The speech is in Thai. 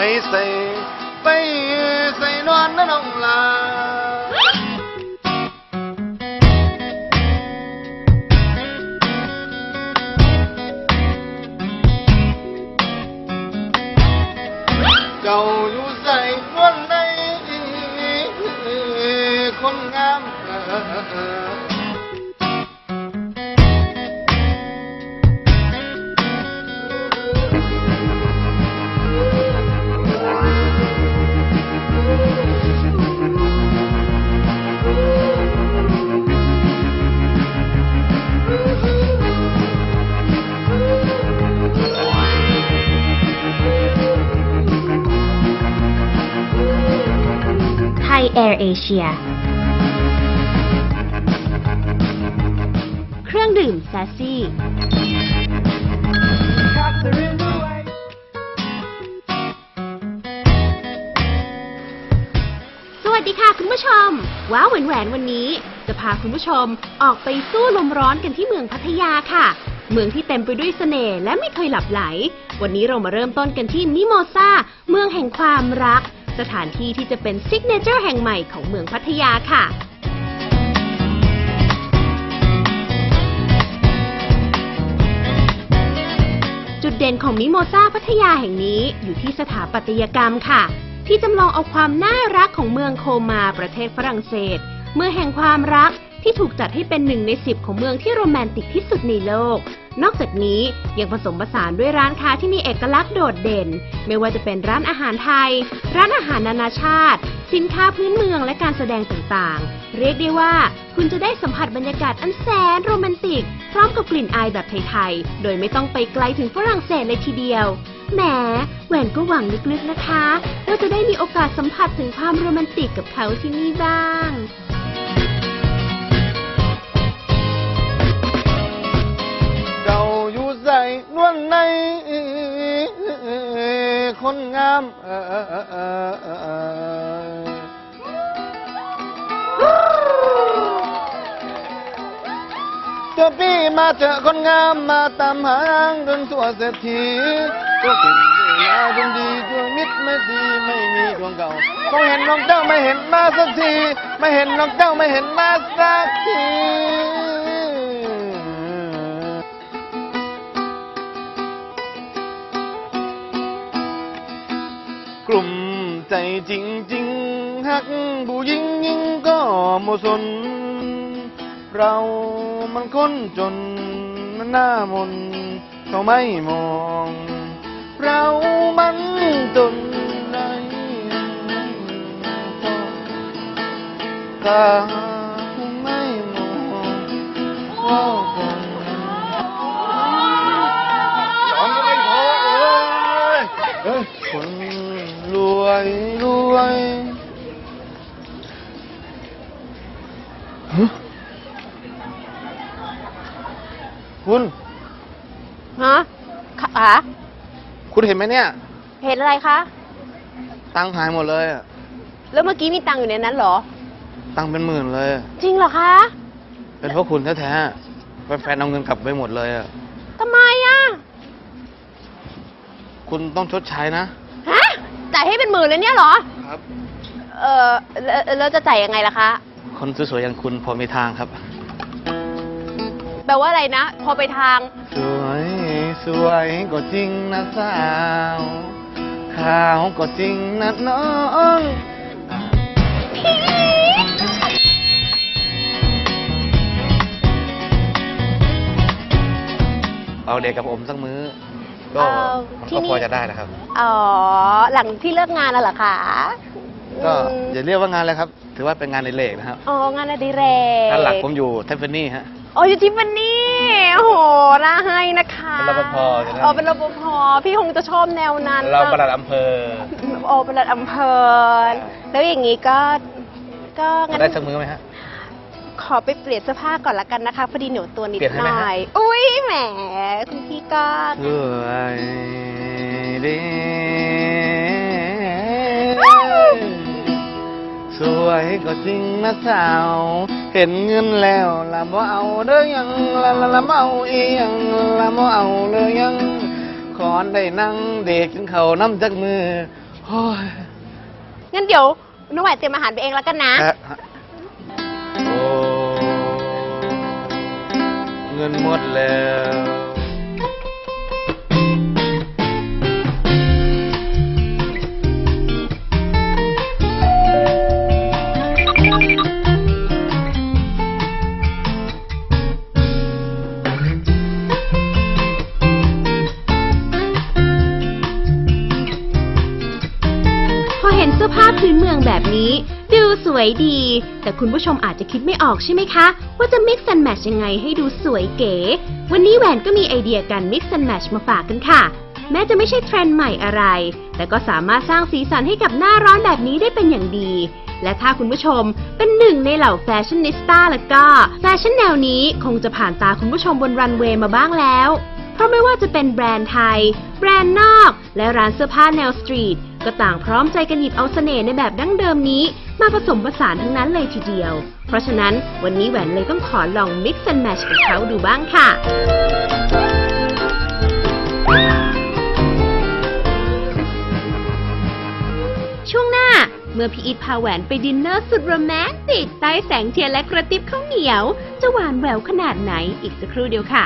ไปใส่ไปใส่นอ ไทยแอร์เอเชียเครื่องดื่มแซซี่ สวัสดีค่ะคุณผู้ชม ว้าวแหวนแหวนวันนี้ จะพาคุณผู้ชมออกไปสู้ลมร้อนกันที่เมืองพัทยาค่ะ เมืองที่เต็มไปด้วยเสน่ห์และไม่เคยหลับไหล วันนี้เรามาเริ่มต้นกันที่มิโมซาเมืองแห่งความรัก สถานที่ที่จะเป็นซิกเนเจอร์แห่งใหม่ของเมืองพัทยาค่ะจุดเด่นของมิโมซาพัทยาแห่งนี้อยู่ที่สถาปัตยกรรมค่ะ ที่จำลองเอาความน่ารักของเมืองโคมาประเทศฝรั่งเศส เมืองแห่งความรัก ที่ถูกจัดให้เป็นหนึ่งในสิบของเมืองที่โรแมนติกที่สุดในโลก นอกจากนี้ยังผสมผสานด้วยร้านค้าที่มีเอกลักษณ์โดดเด่น ไม่ว่าจะเป็นร้านอาหารไทย ร้านอาหารนานาชาติ สินค้าพื้นเมืองและการแสดงต่างๆ เรียกได้ว่าคุณจะได้สัมผัสบรรยากาศอันแสนโรแมนติก พร้อมกับกลิ่นอายแบบไทยๆ โดยไม่ต้องไปไกลถึงฝรั่งเศสเลยทีเดียวแหมแหวนก็หวังลึกๆนะคะว่าจะได้มีโอกาสสัมผัสถึงความโรแมนติกกับเขาที่นี่บ้าง คนงามเจอพี่มาเจอคนงามมาตามหางจนทั่วเศรษฐีก็ถึงเวลาดวงดีดวงมิตรไม่ดีไม่มีดวงเก่าคงเห็นน้องเจ้าไม่เห็นมาสักที ไม่เห็นน้องเจ้าไม่เห็นมาสักที กลุ่มใจจริงจริงๆหักผู้หญิงยิงก็โมสน เรามันคนจนหน้ามนเขาไม่มอง เรามันจนไหนตาไม่มองว่าคนสอนก็ไม่เอ้ยคน รวยรวยฮะคุณฮะคะคุณเห็นไหมเนี่ย เห็นอะไรคะ ตังค์หายหมดเลยอะแล้วเมื่อกี้มีตังค์อยู่ในนั้นเหรอ ตังค์เป็นหมื่นเลยอะจริงเหรอคะเป็นเพราะคุณแท้ๆแฟนๆเอาเงินกลับไปหมดเลยอะทำไมอะ คุณต้องชดใช้นะฮะ จ่ายให้เป็นหมื่นเลยเนี่ยเหรอ ครับ เออแล้วแล้วจะจ่ายยังไงล่ะคะ คนสวยๆอย่างคุณพอมีทางครับ แปลว่าอะไรนะ พอไปทาง สวยสวยก็จริงนะสาวขาวก็จริงนะน้องเอาเด็กกับผมสักมื้อ ก็เอามันที่ก็นี่ พอจะได้นะครับ อ๋อ หลังที่เลิกงานน่ะเหรอคะก็อืมอย่าเรียกว่างานเลยครับ ถือว่าเป็นงานในเลกนะครับอ๋องานอดิเรกงานหลักผมอยู่เทฟเฟนี่ฮะ อ๋ออยู่ที่มันนี่โอ้โหน่าให้นะคะเป็นรปภใช่ไหม อ๋อเป็นรปภพี่คงจะชอบแนวนั้นเราประหลัน่ะดอำเภอ โอ้ประหลัดอำเภอแล้วอย่างนี้ก็ ก็งั้น ได้สักมื้อไหมฮะ ขอไปเปลี่ยนเสื้อผ้าก่อนละกันนะคะพอดีหนูตัวนิดเปลี่ยนให้หไหมน่ฮะ อย อุ้ยแหมคุณพี่ก็สวยดีสวยก็จริงนะสาว เห็นเงินแล้วละบ่เอาเด้อยังละละละบ่เอาอีหยังละบ่เอาเลยยัง ขอนได้นั่งเด็กกินเขาวน้ำจักมือโอ้ยงั้นเดี๋ยวน้องแหวนเตรียมอาหารไปเองแล้วกันนะแอะ เงินหมดแล้ว สื้อผ้าพื้นเมืองแบบนี้ ดูสวยดี แต่คุณผู้ชมอาจจะคิดไม่ออกใช่ไหมคะ ว่าจะ mix and match ยังไงให้ดูสวยเก๋ วันนี้แหวนก็มีไอเดียการ mix and match มาฝากกันค่ะ แม้จะไม่ใช่เทรนด์ใหม่อะไร แต่ก็สามารถสร้างสีสันให้กับหน้าร้อนแบบนี้ได้เป็นอย่างดี และถ้าคุณผู้ชมเป็นหนึ่งในเหล่าแฟชั่นนิสต้าแล้วก็แฟชั่นแนวนี้คงจะผ่านตาคุณผู้ชมบนรันเวย์มาบ้างแล้ว เพราะไม่ว่าจะเป็นแบรนด์ไทย แบรนด์นอก และร้านเสื้อผ้าแนวสตรีท ก็ต่างพร้อมใจกันหยิบเอาเสน่ห์ในแบบดั้งเดิมนี้ มาผสมผสานทั้งนั้นเลยทีเดียว เพราะฉะนั้นวันนี้แหวนเลยต้องขอลอง mix and match กับเขาดูบ้างค่ะช่วงหน้าเมื่อพี่อีทพาแหวนไปดินเนอร์สุดโรแมนติกใต้แสงเทียนและกระติบข้าวเหนียว จะหวานแหววขนาดไหนอีกสักครู่เดียวค่ะ